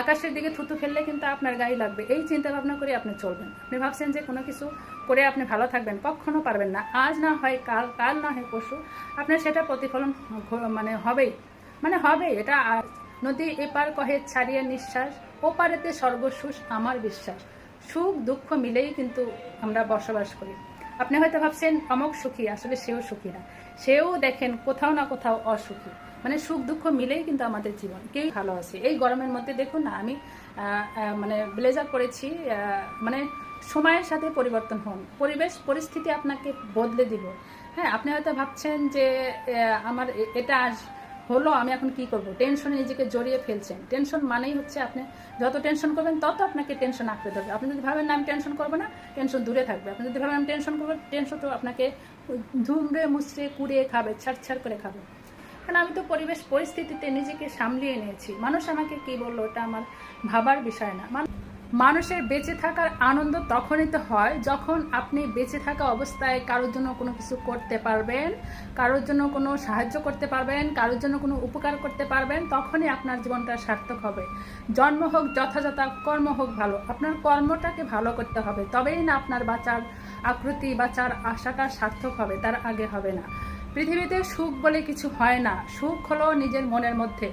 আকাশের দিকে থুতু ফেললে কিন্তু আপনার গায়ে লাগবে। এই চিন্তা ভাবনা করে আপনি চলবেন। আপনি ভাবছেন যে কোনো কিছু করে আপনি ভালো থাকবেন, কখনো পারবেন না। আজ না হয় কাল কাল না হয় পরশু। আপনার সেটা প্রতিফলন মানে হবেই। মানে হবে এটা নদী এপার কহে ছাড়িয়ে নিঃশ্বাস, ওপারেতে সর্বসুষ আমার বিশ্বাস। সুখ, দুঃখ মিলেই কিন্তু আমরা বসবাস করি। আপনি হয়তো ভাবছেন অমক সুখী, আসলে সেও সুখী না। সেও দেখেন কোথাও না কোথাও অসুখী। মানে সুখ দুঃখ মিলেই কিন্তু আমাদের জীবন। কেউ ভালো আছে। এই গরমের মধ্যে দেখুন না, আমি মানে ব্লেজার করেছি মানে সময়ের সাথে পরিবর্তন হন। পরিবেশ, পরিস্থিতি আপনাকে বদলে দিব। হ্যাঁ আপনি হয়তো ভাবছেন যে আমার এটা আস হলো, আমি এখন কি করব? টেনশনে নিজেকে জড়িয়ে ফেলছেন। টেনশন মানেই হচ্ছে আপনি যত টেনশন করবেন, তত আপনাকে টেনশন আঁকতে ধরবে। আপনি যদি ভাবেন না, আমি টেনশন করব না, টেনশন দূরে থাকবে। আপনি যদি ভাবেন আমি টেনশন করব, টেনশন তো আপনাকে ধুমড়ে, মুচড়ে, কুড়িয়ে খাবে ছাড় ছাড় করে খাবে। কারণ আমি তো পরিবেশ পরিস্থিতিতে নিজেকে সামলিয়ে নিয়েছি। মানুষ আমাকে কি বলল ওটা আমার ভাবার বিষয় না। মানুষের বেঁচে থাকার আনন্দ তখনই তো হয় যখন আপনি বেঁচে থাকা অবস্থায় কারোর জন্য কোনো কিছু করতে পারবেন, কারোর জন্য কোনো সাহায্য করতে পারবেন, কারোর জন্য কোনো উপকার করতে পারবেন, তখনই আপনার জীবনটা সার্থক হবে। জন্ম হোক যথাযথ, কর্ম হোক ভালো, আপনার কর্মটাকে ভালো করতে হবে। তবেই না আপনার বাঁচার আকৃতি, বাঁচার আশাটা সার্থক হবে, তার আগে হবে না। পৃথিবীতে সুখ বলে কিছু হয় না। সুখ হলো নিজের মনের মধ্যে।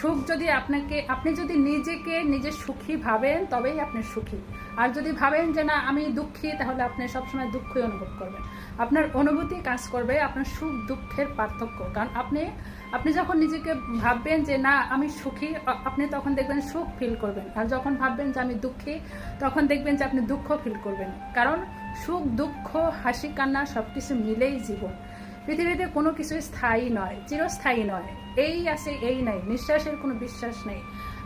সুখ যদি আপনাকে, আপনি যদি নিজেকে নিজে সুখী ভাবেন, তবেই আপনি সুখী। আর যদি ভাবেন যে না, আমি দুঃখী, তাহলে আপনি সবসময় দুঃখই অনুভব করবেন। আপনার অনুভূতি কাজ করবে, আপনার সুখ দুঃখের পার্থক্য। কারণ আপনি আপনি যখন নিজেকে ভাববেন যে না, আমি সুখী আপনি তখন দেখবেন সুখ ফিল করবেন। আর যখন ভাববেন যে আমি দুঃখী, তখন দেখবেন যে আপনি দুঃখ ফিল করবেন। কারণ সুখ, দুঃখ, হাসি, কান্না সব কিছু মিলেই জীবন। পৃথিবীতে কোনো কিছু স্থায়ী নয়, চিরস্থায়ী নয়। এই আছে, এই নাই, নিঃশ্বাসের কোনো বিশ্বাস নেই।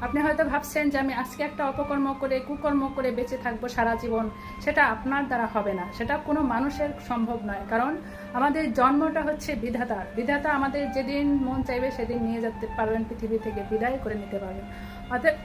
আপনি হয়তো ভাবছেন যে আমি আজকে একটা অপকর্ম করে, কুকর্ম করে বেঁচে থাকব সারা জীবন, সেটা আপনার দ্বারা হবে না। সেটা কোনো মানুষের সম্ভব নয়, কারণ আমাদের জন্মটা হচ্ছে বিধাতার বিধাতা আমাদের যেদিন মন চাইবে সেদিন নিয়ে যেতে পারবেন, পৃথিবী থেকে বিদায় করে নিতে পারবেন। অতএব